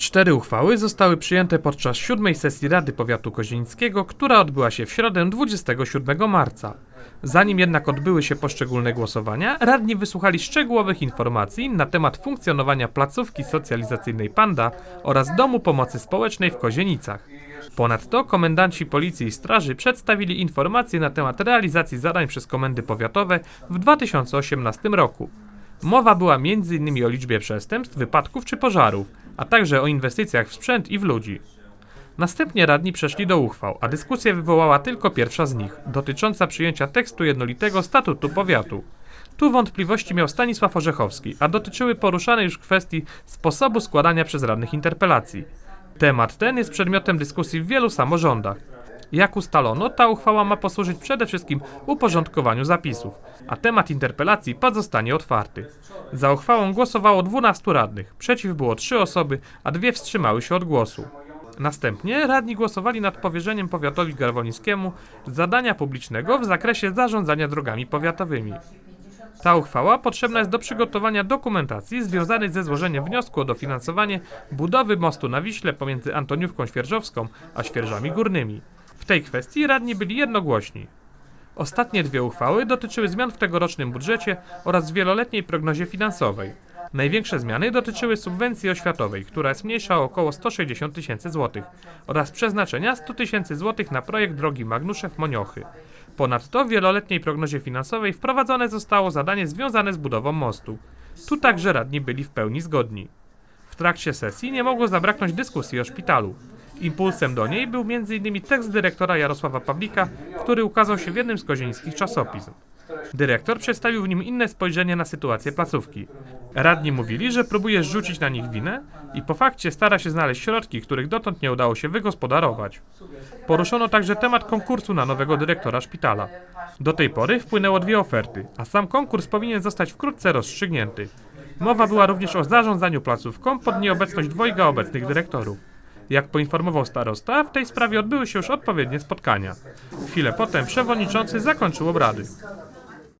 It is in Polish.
Cztery uchwały zostały przyjęte podczas siódmej sesji Rady Powiatu Kozienickiego, która odbyła się w środę 27 marca. Zanim jednak odbyły się poszczególne głosowania, radni wysłuchali szczegółowych informacji na temat funkcjonowania placówki socjalizacyjnej Panda oraz Domu Pomocy Społecznej w Kozienicach. Ponadto komendanci Policji i Straży przedstawili informacje na temat realizacji zadań przez komendy powiatowe w 2018 roku. Mowa była m.in. o liczbie przestępstw, wypadków czy pożarów, a także o inwestycjach w sprzęt i w ludzi. Następnie radni przeszli do uchwał, a dyskusję wywołała tylko pierwsza z nich, dotycząca przyjęcia tekstu jednolitego statutu powiatu. Tu wątpliwości miał Stanisław Orzechowski, a dotyczyły poruszanej już kwestii sposobu składania przez radnych interpelacji. Temat ten jest przedmiotem dyskusji w wielu samorządach. Jak ustalono, ta uchwała ma posłużyć przede wszystkim uporządkowaniu zapisów, a temat interpelacji pozostanie otwarty. Za uchwałą głosowało 12 radnych, przeciw było 3 osoby, a dwie wstrzymały się od głosu. Następnie radni głosowali nad powierzeniem powiatowi garwolińskiemu zadania publicznego w zakresie zarządzania drogami powiatowymi. Ta uchwała potrzebna jest do przygotowania dokumentacji związanej ze złożeniem wniosku o dofinansowanie budowy mostu na Wiśle pomiędzy Antoniówką Świerżowską a Świerżami Górnymi. Tej kwestii radni byli jednogłośni. Ostatnie dwie uchwały dotyczyły zmian w tegorocznym budżecie oraz wieloletniej prognozie finansowej. Największe zmiany dotyczyły subwencji oświatowej, która jest mniejsza o około 160 tysięcy złotych oraz przeznaczenia 100 tysięcy złotych na projekt drogi Magnuszew-Moniochy. Ponadto w wieloletniej prognozie finansowej wprowadzone zostało zadanie związane z budową mostu. Tu także radni byli w pełni zgodni. W trakcie sesji nie mogło zabraknąć dyskusji o szpitalu. Impulsem do niej był m.in. tekst dyrektora Jarosława Pawlika, który ukazał się w jednym z kozieńskich czasopism. Dyrektor przedstawił w nim inne spojrzenie na sytuację placówki. Radni mówili, że próbuje zrzucić na nich winę i po fakcie stara się znaleźć środki, których dotąd nie udało się wygospodarować. Poruszono także temat konkursu na nowego dyrektora szpitala. Do tej pory wpłynęło dwie oferty, a sam konkurs powinien zostać wkrótce rozstrzygnięty. Mowa była również o zarządzaniu placówką pod nieobecność dwojga obecnych dyrektorów. Jak poinformował starosta, w tej sprawie odbyły się już odpowiednie spotkania. Chwilę potem przewodniczący zakończył obrady.